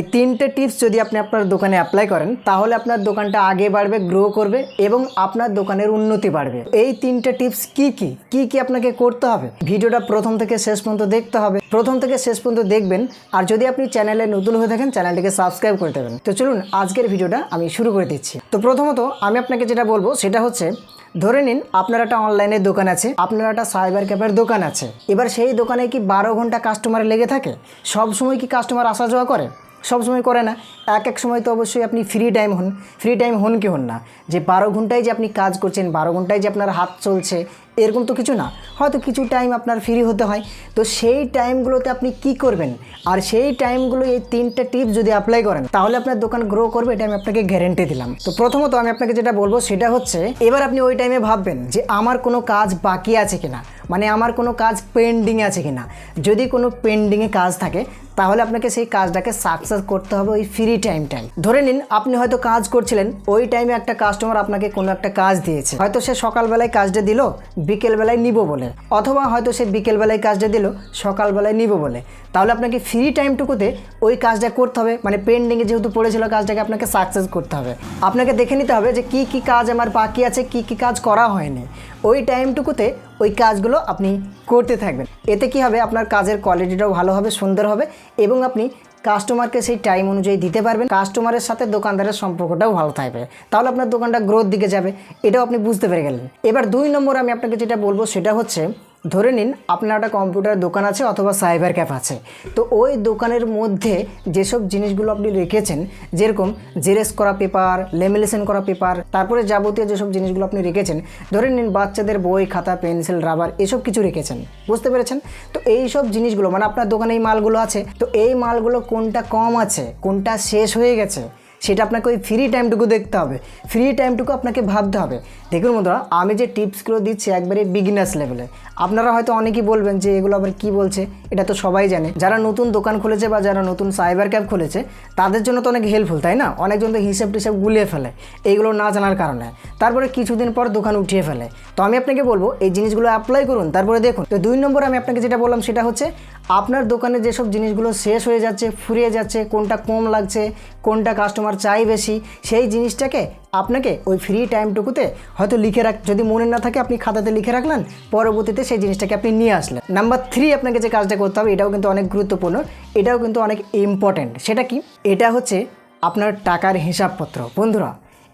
এই তিনটে টিপস যদি আপনি আপনার দোকানে অ্যাপ্লাই করেন, তাহলে আপনার দোকানটা আগে বাড়বে গ্রো করবে এবং আপনার দোকানের উন্নতি বাড়বে। এই তিনটে টিপস কি কি? কি কি আপনাকে করতে হবে? ভিডিওটা প্রথম থেকে শেষ পর্যন্ত দেখতে হবে। প্রথম থেকে শেষ পর্যন্ত দেখবেন। আর যদি আপনি চ্যানেলে নতুন হয়ে থাকেন চ্যানেলটিকে সাবস্ক্রাইব করে দেবেন। তো চলুন, আজকের ভিডিওটা আমি শুরু করে দিচ্ছি। তো প্রথমত আমি আপনাকে যেটা বলব, সেটা হচ্ছে, ধরে নিন আপনার একটা অনলাইনের দোকান আছে, আপনার একটা সাইবার ক্যাফের দোকান আছে। এবার সেই দোকানে কি বারো ঘণ্টা কাস্টমার লেগে থাকে? সব সময় কি কাস্টমার আসা যাওয়া করে? সব সময় করে না। এক এক সময় তো অবশ্যই আপনি ফ্রি টাইম হন। ফ্রি টাইম হন কি হন না? যে বারো ঘন্টায় যে আপনি কাজ করছেন, বারো ঘন্টায় যে আপনার হাত চলছে, এরকম তো কিছু না। হয়তো কিছু টাইম আপনার ফ্রি হতে হয়। তো সেই টাইমগুলোতে আপনি কি করবেন? আর সেই টাইমগুলো এই তিনটে টিপস যদি অ্যাপ্লাই করেন, তাহলে আপনার দোকান গ্রো করবে, এটা আমি আপনাকে গ্যারেন্টি দিলাম। তো প্রথমত আমি আপনাকে যেটা বলব, সেটা হচ্ছে, এবার আপনি ওই টাইমে ভাববেন যে আমার কোনো কাজ বাকি আছে কিনা। মানে আমার কোনো কাজ পেন্ডিং আছে কিনা। যদি কোনো পেন্ডিংয়ে কাজ থাকে তাহলে আপনাকে সেই কাজটাকে সাকসেস করতে হবে ওই ফ্রি টাইমটাই ধরে নিন, আপনি হয়তো কাজ করছিলেন, ওই টাইমে একটা কাস্টমার আপনাকে কোনো একটা কাজ দিয়েছে। হয়তো সে সকালবেলায় কাজটা দিল, বিকেলবেলায় নিব বলে। অথবা হয়তো সে বিকেলবেলায় কাজটা দিল, সকালবেলায় নিব বলে। তাহলে আপনাকে ফ্রি টাইমটুকুতে ওই কাজটা করতে হবে মানে পেন্ডিংয়ে যেহেতু পড়েছিল কাজটাকে আপনাকে সাকসেস করতে হবে। আপনাকে দেখে নিতে হবে যে কি কি কাজ আমার বাকি আছে, কি কি কাজ করা হয়নি। ওই টাইমটুকুতে ওই কাজগুলো আপনি করতে থাকবেন। এতে কি হবে? আপনার কাজের কোয়ালিটিটাও ভালো হবে, সুন্দর হবে এবং আপনি কাস্টমারকে সেই টাইম অনুযায়ী দিতে পারবেন। কাস্টমারের সাথে দোকানদারের সম্পর্কটাও ভালো থাকবে। তাহলে আপনার দোকানটা গ্রোথ দিকে যাবে। এটাও আপনি বুঝতে পেরে গেলেন। এবার দুই নম্বর আমি আপনাকে যেটা বলব সেটা হচ্ছে ধরে নিন আপনার একটা কম্পিউটার দোকান আছে অথবা সাইবার ক্যাফ আছে। তো ওই দোকানের মধ্যে যেসব জিনিসগুলো আপনি রেখেছেন, যেরকম জেরেক্স করা পেপার লেমিনেশন করা পেপার তারপরে যাবতীয় যেসব জিনিসগুলো আপনি রেখেছেন, ধরে নিন বাচ্চাদের বই, খাতা পেন্সিল রাবার এসব কিছু রেখেছেন, বুঝতে পেরেছেন? তো এই সব জিনিসগুলো মানে আপনার দোকানে এই মালগুলো আছে, তো এই মালগুলো কোনটা কম আছে, কোনটা শেষ হয়ে গেছে সেটা আপনাকে ওই ফ্রি টাইমটুকু দেখতে হবে। ফ্রি টাইমটুকু আপনাকে ভাবতে হবে। দেখুন বন্ধুরা, আমি যে টিপসগুলো দিচ্ছি একবারে বিগিনার্স লেভেলে আপনারা হয়তো অনেকেই বলবেন যে এগুলো আবার কি বলছে, এটা তো সবাই জানে। যারা নতুন দোকান খুলেছে বা যারা নতুন সাইবার ক্যাব খুলেছে, তাদের জন্য তো অনেক হেল্পফুল তাই না? অনেকজন তো হিসেব টিসেব গুলিয়ে ফেলে, এইগুলো না জানার কারণে। তারপরে কিছুদিন পর দোকান উঠিয়ে ফেলে। তো আমি আপনাকে বলব, এই জিনিসগুলো অ্যাপ্লাই করুন, তারপরে দেখুন। তো দুই নম্বর আমি আপনাকে যেটা বললাম সেটা হচ্ছে, আপনার দোকানে যেসব জিনিসগুলো শেষ হয়ে যাচ্ছে, ফুরিয়ে যাচ্ছে, কোনটা কম লাগছে, কোনটা কাস্টমার চাই বেশি, সেই জিনিসটাকে আপনাকে ওই ফ্রি টাইমটুকুতে হয়তো লিখে রাখ, যদি মনে না থাকে আপনি খাতাতে লিখে রাখলেন, পরবর্তীতে সেই জিনিসটাকে আপনি নিয়ে আসলেন। নাম্বার থ্রি আপনাকে যে কাজটা করতে হবে, এটাও কিন্তু অনেক গুরুত্বপূর্ণ, এটাও কিন্তু অনেক ইম্পর্ট্যান্ট সেটা কি? এটা হচ্ছে আপনার টাকার হিসাবপত্র। বন্ধুরা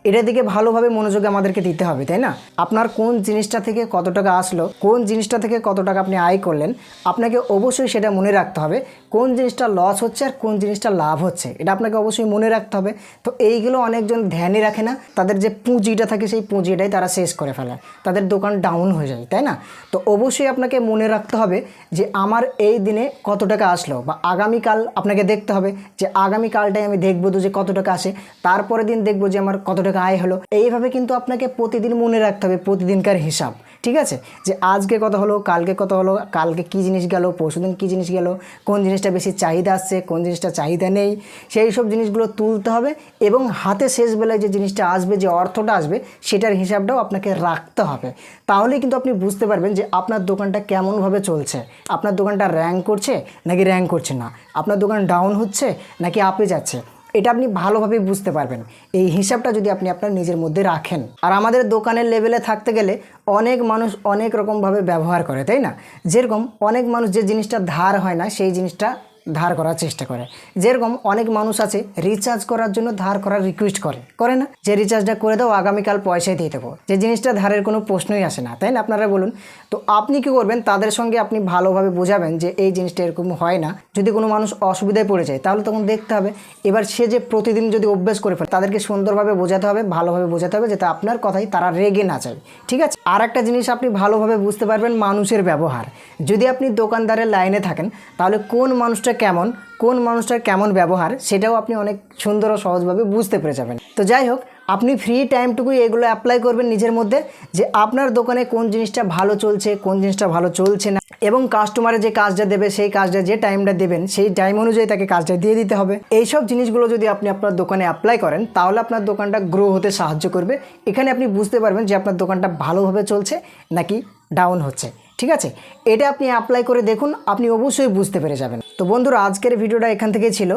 এটার দিকে ভালোভাবে মনোযোগ আমাদেরকে দিতে হবে, তাই না? আপনার কোন জিনিসটা থেকে কত টাকা আসলো, কোন জিনিসটা থেকে কত টাকা আপনি আয় করলেন, আপনাকে অবশ্যই সেটা মনে রাখতে হবে, কোন জিনিসটা লস হচ্ছে আর কোন জিনিসটা লাভ হচ্ছে, এটা আপনাকে অবশ্যই মনে রাখতে হবে। তো এইগুলো অনেকজন ধ্যানে রাখে না, তাদের যে পুঁজিটা থাকে সেই পুঁজিটাই তারা শেষ করে ফেলে, তাদের দোকান ডাউন হয়ে যায়, তাই না? তো অবশ্যই আপনাকে মনে রাখতে হবে যে আমার এই দিনে কত টাকা আসলো, বা আগামীকাল আপনাকে দেখতে হবে যে আগামীকালটাই আমি দেখব তো যে কত টাকা আসে, তারপরের দিন দেখব যে আমার কত টাকা আয় হলো। এইভাবে কিন্তু আপনাকে প্রতিদিন মনে রাখতে হবে, প্রতিদিনকার হিসাব, ঠিক আছে? যে আজকে কত হলো, কালকে কত হলো, কালকে কী জিনিস গেল পরশুদিন কী জিনিস গেল, কোন জিনিসটা বেশি চাহিদা আসছে, কোন জিনিসটা চাহিদা নেই, সেই সব জিনিসগুলো তুলতে হবে এবং হাতে শেষ বেলায় যে জিনিসটা আসবে, যে অর্থটা আসবে, সেটার হিসাবটাও আপনাকে রাখতে হবে। তাহলেই কিন্তু আপনি বুঝতে পারবেন যে আপনার দোকানটা কেমনভাবে চলছে। আপনার দোকানটা র্যাঙ্ক করছে নাকি র্যাঙ্ক করছে না? আপনার দোকান ডাউন হচ্ছে নাকি আপে যাচ্ছে? এটা আপনি ভালোভাবে বুঝতে পারবেন। এই হিসাবটা যদি আপনি আপনার নিজের মধ্যে রাখেন। আর আমাদের দোকানের লেভেলে থাকতে গেলে অনেক মানুষ অনেক রকমভাবে ব্যবহার করে, তাই না? যেরকম অনেক মানুষ যে জিনিসটা ধার হয় না, সেই জিনিসটা ধার করার চেষ্টা করে। যেরকম অনেক মানুষ আছে রিচার্জ করার জন্য ধার করার রিকোয়েস্ট করে। করে না? যে রিচার্জটা করে দাও, আগামীকাল পয়সাই দিয়ে দেবো। যে জিনিসটা ধারের কোনো প্রশ্নই আসে না, তাই না? আপনারা বলুন। তো আপনি কি করবেন? তাদের সঙ্গে আপনি ভালোভাবে বোঝাবেন যে এই জিনিসটা এরকম হয় না। যদি কোনো মানুষ অসুবিধায় পড়ে যায়, তাহলে তখন দেখতে হবে। এবার সে যে প্রতিদিন যদি অভ্যেস করে ফেলে, তাদেরকে সুন্দরভাবে বোঝাতে হবে, ভালোভাবে বোঝাতে হবে, যাতে আপনার কথাই তারা রেগে না যায়। ঠিক আছে? আর একটা জিনিস আপনি ভালোভাবে বুঝতে পারবেন মানুষের ব্যবহার। যদি আপনি দোকানদারের লাইনে থাকেন, তাহলে কোন মানুষটা কেমন, কোন মানুষটার কেমন ব্যবহার, সেটাও আপনি অনেক সুন্দর ও সহজভাবে বুঝতে পেরে যাবেন। তো যাই হোক, আপনি ফ্রি টাইমটুকুই এগুলো অ্যাপ্লাই করবেন নিজের মধ্যে, যে আপনার দোকানে কোন জিনিসটা ভালো চলছে, কোন জিনিসটা ভালো চলছে না, এবং কাস্টমারে যে কাজটা দেবে, সেই কাজটা যে টাইমটা দেবেন, সেই টাইম অনুযায়ী তাকে কাজটা দিয়ে দিতে হবে। এইসব জিনিসগুলো যদি আপনি আপনার দোকানে অ্যাপ্লাই করেন, তাহলে আপনার দোকানটা গ্রো হতে সাহায্য করবে। এখানে আপনি বুঝতে পারবেন যে আপনার দোকানটা ভালোভাবে চলছে নাকি ডাউন হচ্ছে। ঠিক আছে? এটা আপনি অ্যাপ্লাই করে দেখুন, আপনি অবশ্যই বুঝতে পেরে যাবেন। তো বন্ধুরা, আজকের ভিডিওটা এখান থেকেই ছিল।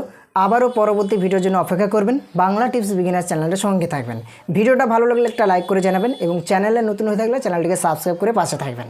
আবারও পরবর্তী ভিডিওর জন্য অপেক্ষা করবেন। বাংলা টিপস বিগিনার চ্যানেলের সঙ্গে থাকবেন। ভিডিওটা ভালো লাগলে একটা লাইক করে জানাবেন এবং চ্যানেলে নতুন হয়ে থাকলে চ্যানেলটিকে সাবস্ক্রাইব করে পাশে থাকবেন।